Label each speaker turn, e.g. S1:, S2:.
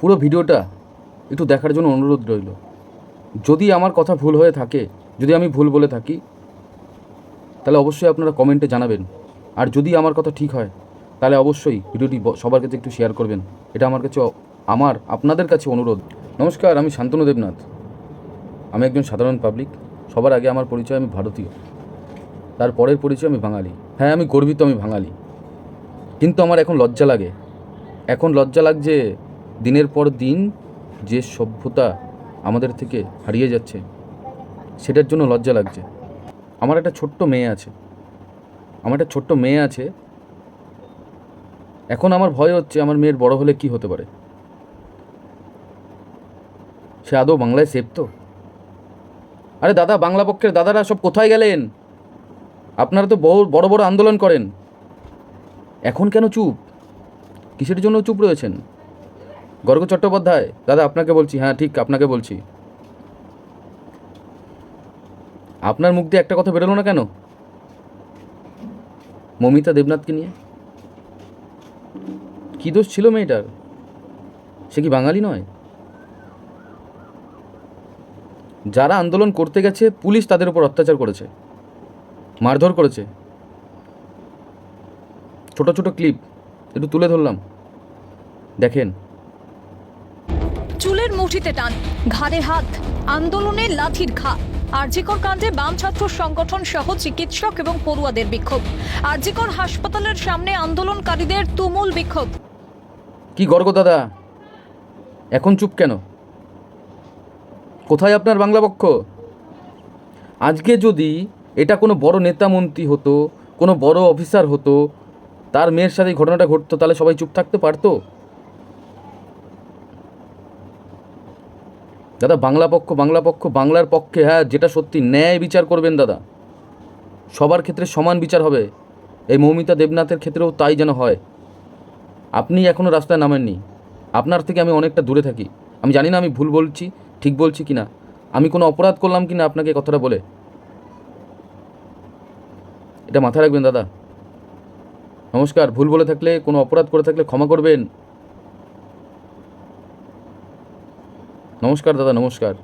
S1: পুরো ভিডিওটা একটু দেখার জন্য অনুরোধ রইল। যদি আমার কথা ভুল হয়ে থাকে, যদি আমি ভুল বলে থাকি, তাহলে অবশ্যই আপনারা কমেন্টে জানাবেন। আর যদি আমার কথা ঠিক হয়, তাহলে অবশ্যই ভিডিওটি সবার কাছে একটু শেয়ার করবেন। এটা আমার কাছে আমার, আপনাদের কাছে অনুরোধ। নমস্কার, আমি শান্তনু দেবনাথ। আমি একজন সাধারণ পাবলিক সবার আগে আমার পরিচয় আমি ভারতীয়। তারপরের পরিচয় আমি বাঙালি। হ্যাঁ আমি গর্বিত আমি বাঙালি। কিন্তু আমার এখন লজ্জা লাগে। এখন লজ্জা লাগছে দিনের পর দিন যে সভ্যতা আমাদের থেকে হারিয়ে যাচ্ছে, সেটার জন্য লজ্জা লাগছে। আমার একটা ছোট্ট মেয়ে আছে। আমার একটা ছোট্ট মেয়ে আছে। এখন আমার ভয় হচ্ছে আমার মেয়ের বড় হলে কি হতে পারে। সে আদৌ বাংলায় সেফ তো? আরে দাদা, বাংলা পক্ষের দাদারা সব কোথায় গেলেন? আপনারা তো বহু, বড় বড় আন্দোলন করেন। এখন কেন চুপ? কিসের জন্য চুপ রয়েছেন? গর্গ চট্টোপাধ্যায়, দাদা আপনাকে বলছি হ্যাঁ ঠিক, আপনাকে বলছি। আপনার মুখ দিয়ে একটা কথা বেরোলো না কেন? মমিতা দেবনাথকে নিয়ে? কী দোষ ছিল মেয়েটার? সে কি বাঙালি নয়? যারা আন্দোলন করতে গেছে, পুলিশ তাদের উপর অত্যাচার করেছে, মারধর করেছে। ছোট ছোট ক্লিপ, একটু তুলে ধরলাম। দেখেন
S2: মুঠিতে টান। ঘাড়ে হাত, আন্দোলনে লাঠির ঘা। আরজিকর কাণ্ডে বাম ছাত্র সংগঠন সহ চিকিৎসক এবং পড়ুয়াদের বিক্ষোভ। আরজিকর হাসপাতালের সামনে আন্দোলনকারীদের তুমুল বিক্ষোভ।
S1: কি গর্গ দাদা? এখন চুপ কেন? কোথায় আপনার বাংলা পক্ষ? আজকে যদি এটা কোনো বড় নেতা মন্ত্রী হতো, কোনো বড় অফিসার হতো, তার মেয়ের সাথে ঘটনাটা ঘটতো, তাহলে সবাই চুপ থাকতে পারতো? দাদা, বাংলা পক্ষ বাংলা পক্ষ, বাংলার পক্ষে হ্যাঁ যেটা সত্যি ন্যায় বিচার করবেন দাদা। সবার ক্ষেত্রে সমান বিচার হবে। এই মৌমিতা দেবনাথের ক্ষেত্রেও তাই যেন হয়। আপনি এখনও রাস্তায় নামেননি। আপনার থেকে আমি অনেকটা দূরে থাকি। আমি জানি না আমি ভুল বলছি, ঠিক বলছি কি না আমি কোনো অপরাধ করলাম কি না আপনাকে কথাটা বলে? এটা মাথায় রাখবেন দাদা। নমস্কার, ভুল বলে থাকলে, কোনো অপরাধ করে থাকলে ক্ষমা করবেন। নমস্কার দাদা নমস্কার।